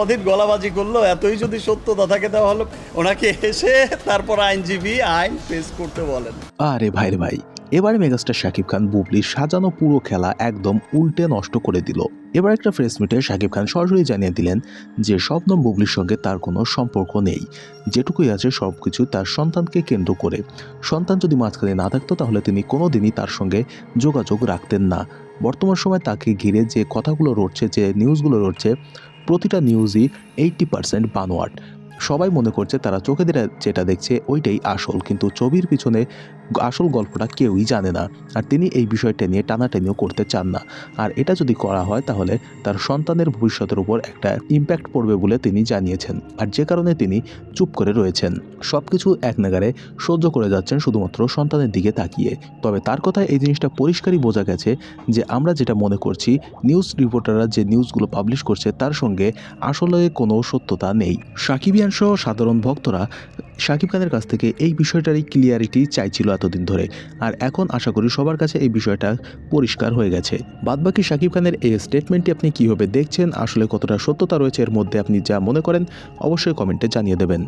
কদিন গলাবাজি করল, এতই যদি সত্যতা থাকে তাহলে ওনাকে এসে তারপর আইনজীবী আইন ফেস করতে বলেন। আরে ভাই ভাই, এবারে মেগাস্টার শাকিব খান বুবলির সাজানো পুরো খেলা একদম উল্টে নষ্ট করে দিল। এবার একটা প্রেস মিটে শাকিব খান সরাসরি জানিয়ে দিলেন যে, স্বপ্নম বুবলির সঙ্গে তার কোনো সম্পর্ক নেই। যেটুকুই আছে সব কিছু তার সন্তানকে কেন্দ্র করে। সন্তান যদি মাঝখানে না থাকতো তাহলে তিনি কোনোদিনই তার সঙ্গে যোগাযোগ রাখতেন না। বর্তমান সময় তাকে ঘিরে যে কথাগুলো রটছে, যে নিউজগুলো রটছে প্রতিটা নিউজই এইটটি পার্সেন্ট বানোয়াট। সবাই মনে করছে তারা চোখে যেটা দেখছে ওইটাই আসল, কিন্তু ছবির পিছনে আসল গল্পটা কেউই জানে না। আর তিনি এই বিষয়টা নিয়ে টানাটানিও করতে চান না। আর এটা যদি করা হয় তাহলে তার সন্তানের ভবিষ্যতের উপর একটা ইম্প্যাক্ট পড়বে বলে তিনি জানিয়েছেন। আর যে কারণে তিনি চুপ করে রয়েছেন। সব কিছু এক নাগারে সহ্য করে যাচ্ছেন শুধুমাত্র সন্তানের দিকে তাকিয়ে। তবে তার কথায় এই জিনিসটা পরিষ্কারই বোঝা গেছে যে আমরা যেটা মনে করছি নিউজ রিপোর্টাররা যে নিউজগুলো পাবলিশ করছে তার সঙ্গে আসলে কোনো সত্যতা নেই। সাকিবিয়ান সহ সাধারণ ভক্তরা শাকিব খানের কাছ থেকে এই বিষয়টারই ক্লিয়ারিটি চাইছিল এতদিন ধরে। আর এখন আশা করি সবার কাছে এই বিষয়টা পরিষ্কার হয়ে গেছে। বাদবাকি শাকিব খানের এই স্টেটমেন্টটি আপনি কীভাবে দেখছেন, আসলে কতটা সত্যতা রয়েছে, এর মধ্যে আপনি যা মনে করেন, অবশ্যই কমেন্টে জানিয়ে দেবেন।